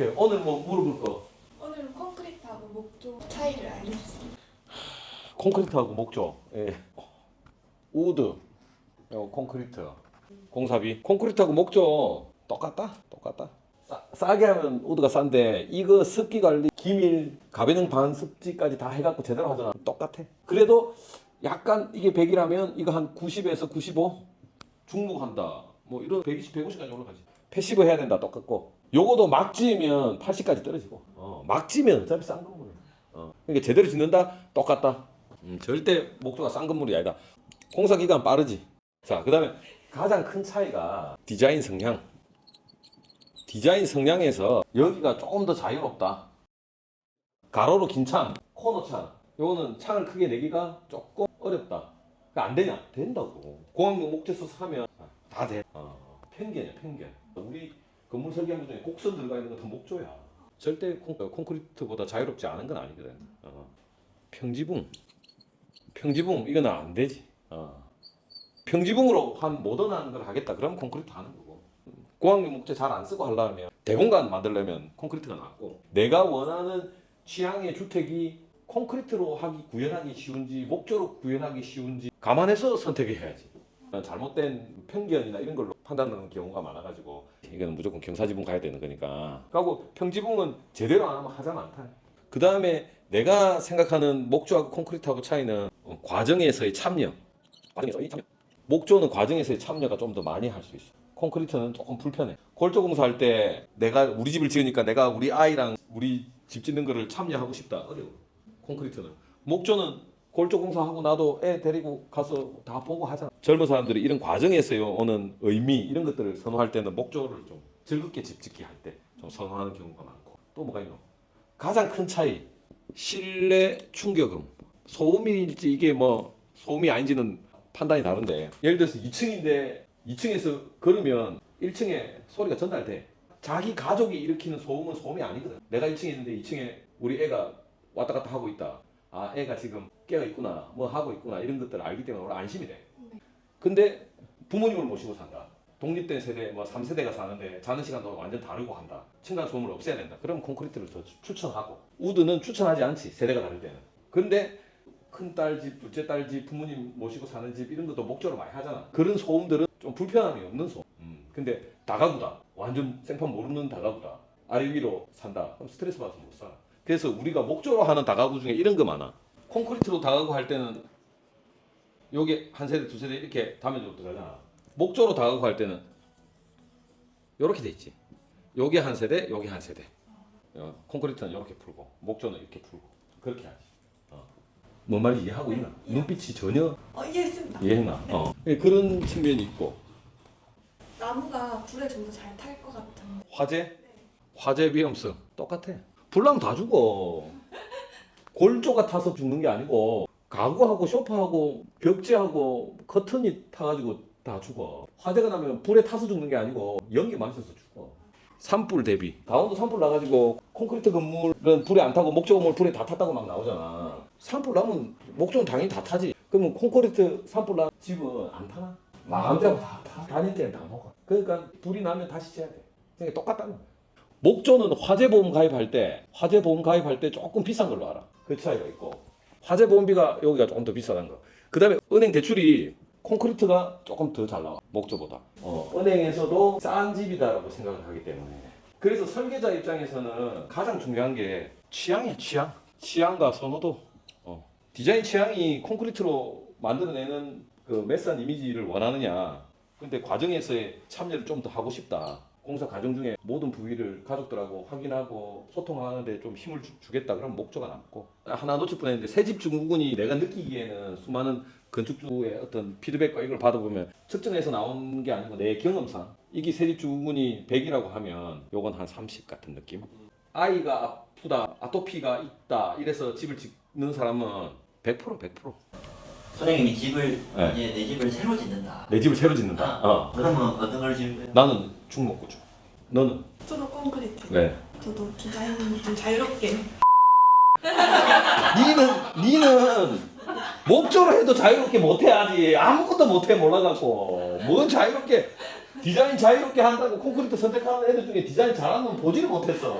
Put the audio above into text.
오케이 오늘 뭐 물어볼 거 오늘 콘크리트하고 목조 차이를 알려주세요. 콘크리트하고 목조. 예. 우드. 요 콘크리트. 공사비. 콘크리트하고 목조. 똑같다? 똑같다? 싸, 싸게 하면 우드가 싼데 이거 습기 관리 기밀 가변형 반습지까지 다 해갖고 제대로 하잖아. 똑같아. 그래도 약간 이게 100이라면 이거 한 90에서 95 중목한다. 뭐 이런 120, 150까지 올라가지. 패시브 해야 된다. 똑같고 요거도 막 지으면 80까지 떨어지고. 어, 막 지면 어차피 싼 건물 어. 그러니까 제대로 짓는다? 똑같다. 음, 절대 목조가 싼 건물이 아니다. 공사 기간 빠르지. 자 그 다음에 가장 큰 차이가 디자인 성향. 디자인 성향에서 여기가 조금 더 자유롭다. 가로로 긴 창, 코너 창. 요거는 창을 크게 내기가 조금 어렵다. 그러니까 안 되냐? 된다고. 공항용 목재 써서 하면 다 돼. 어, 편견이야 편견 우리 건물 설계하는 것 중에 곡선 들어가 있는 건다 목조야 절대 콘, 콘크리트보다 자유롭지 않은 건 아니거든. 어. 평지붕. 평지붕 이건 안 되지. 어. 평지붕으로 한 모던한 걸 하겠다. 그러면 콘크리트 하는 거고. 공항용 목재 잘 안 쓰고 하려면 대공간 만들려면 콘크리트가 낫고. 내가 원하는 취향의 주택이 콘크리트로 하기 구현하기 쉬운지 목조로 구현하기 쉬운지 감안해서 선택해야지. 잘못된 편견이나 이런 걸로 판단하는 경우가 많아가지고. 이거는 무조건 경사지붕 가야 되는 거니까. 그리고 평지붕은 제대로 안 하면 하자 많다. 그 다음에 내가 생각하는 목조하고 콘크리트하고 차이는 어, 과정에서의 참여. 과정에서의 참여. 목조는 과정에서의 참여가 좀 더 많이 할 수 있어. 콘크리트는 조금 불편해. 골조 공사할 때 내가 우리 집을 지으니까 내가 우리 아이랑 우리 집 짓는 거를 참여하고 싶다. 어려워. 콘크리트는. 목조는 골조 공사하고 나도 애 데리고 가서 다 보고 하잖아 젊은 사람들이 이런 과정에서 오는 의미 이런 것들을 선호할 때는 목조를 좀 즐겁게 집 짓기 할 때 좀 선호하는 경우가 많고. 또 뭐가 있노? 가장 큰 차이 실내 충격음. 소음일지 이게 뭐 소음이 아닌지는 판단이 다른데. 예를 들어서 2층인데 2층에서 걸으면 1층에 소리가 전달돼. 자기 가족이 일으키는 소음은 소음이 아니거든. 내가 1층에 있는데 2층에 우리 애가 왔다 갔다 하고 있다. 아 애가 지금 깨어 있구나 뭐 하고 있구나 이런 것들을 알기 때문에 오늘 안심이 돼. 네. 근데 부모님을 모시고 산다. 독립된 세대 뭐 3세대가 사는데 자는 시간도 완전 다르고 한다. 층간 소음을 없애야 된다. 그러면 콘크리트를 더 추천하고. 우드는 추천하지 않지 세대가 다를 때는. 근데 큰 딸 집, 둘째 딸 집, 부모님 모시고 사는 집 이런 것도 목조로 많이 하잖아. 그런 소음들은 좀 불편함이 없는 소음. 음. 근데 다가구다. 완전 생판 모르는 다가구다. 아래 위로 산다. 그럼 스트레스 받아서 못 살아. 그래서 우리가 목조로 하는 다가구 중에 이런 거 많아. 콘크리트로 다가구 할 때는 요게 한 세대 두 세대 이렇게 담요로 들어가잖아 목조로 다가구 할 때는 요렇게 돼 있지 요게 한 세대 요게 한 세대 어, 콘크리트는 이렇게 풀고 목조는 이렇게 풀고 그렇게 하지 어. 뭔 말인지 이해하고 있나? 네, 눈빛이 전혀 어, 이해했습니다. 이해했나? 어. 예, 그런 측면이 있고 나무가 불에 좀 더 잘 탈 것 같은데. 화재 화재 위험성 똑같아 불나면 다 죽어 골조가 타서 죽는 게 아니고 가구하고 소파하고 벽지하고 커튼이 타가지고 다 죽어. 화재가 나면 불에 타서 죽는 게 아니고 연기 마셔서 죽어. 산불 대비. 강원도 산불 나가지고 콘크리트 건물은 불에 안 타고 목조 건물 불에 다 탔다고 막 나오잖아. 산불 나면 목조는 당연히 다 타지. 그러면 콘크리트 산불 난 집은 안 타나? 마감되고. 다 타. 다닐 때는 다 먹어. 그러니까 불이 나면 다시 재야 돼. 그러니까 똑같다는 거야. 목조는 화재보험 가입할 때 화재보험 가입할 때 조금 비싼 걸로 알아. 그 차이가 있고 화재 보험비가 여기가 조금 더 비싸다는 거. 그다음에 은행 대출이 콘크리트가 조금 더 잘 나와 목조보다. 어, 은행에서도 싼 집이다라고 생각을 하기 때문에. 그래서 설계자 입장에서는 가장 중요한 게 취향이야 취향. 취향과 선호도. 어. 디자인 취향이 콘크리트로 만들어내는 그 메스한 이미지를 원하느냐. 근데 과정에서의 참여를 좀 더 하고 싶다. 공사 과정 중에 모든 부위를 가족들하고 확인하고 소통하는데 좀 힘을 주, 겠다 그러면 목조가 남고 하나 놓칠 뻔했는데 새집 증후군이 내가 느끼기에는 수많은 건축주의 어떤 피드백과 이걸 받아보면 측정해서 나온 게 아니고 내 경험상 이게 새집 증후군이 100이라고 하면 요건 한 30 같은 느낌 아이가 아프다 아토피가 있다 이래서 집을 짓는 사람은 100% 100%내 선생님이 집을 네. 이제 내 집을 새로 짓는다. 집을 새로 짓는다 어. 그러면 어떤 걸 지을 거예요? 나는 중목구조 너는? 저도 콘크리트. 네 저도 디자인 좀 자유롭게. 니는 니는 목조로 해도 자유롭게 못해야지 아무것도 못해 몰라갖고 뭔 자유롭게 디자인 자유롭게 한다고 콘크리트 선택하는 애들 중에 디자인 잘하는 놈 보지를 못했어